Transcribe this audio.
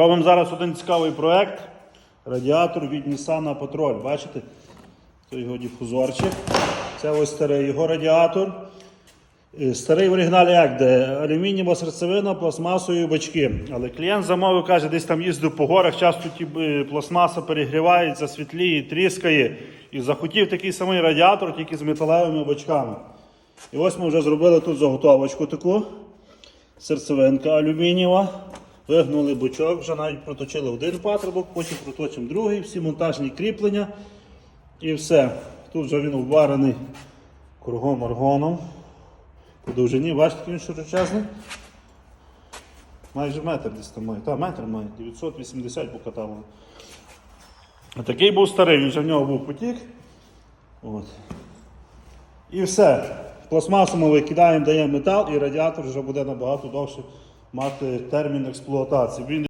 Робимо зараз один цікавий проект. Радіатор від Nissan Patrol. Бачите? Це його дифузорчик. Це ось старий його радіатор. Е, Старий в оригіналі як де? Алюмінієва серцевина, пластмасові бачки. Але клієнт замовив, каже, десь там їздив по горах, часто ті е, пластмаса перегрівається, світліє, тріскає. І захотів такий самий радіатор, тільки з металевими бачками. І ось ми вже зробили тут заготовочку таку. Серцевинка алюмінієва. Вигнули бочок, вже навіть проточили один патрубок, потім проточимо другий, всі монтажні кріплення. І все. Тут вже він обварений кругом аргоном. По довжині, бачите, він широчезний. Майже метр десь там має. Та, метр має, 980 по каталогу. А такий був старий, вже в нього був потік. От. І все. Пластмасу ми викидаємо, даємо метал, і радіатор вже буде набагато довше мати термін експлуатації.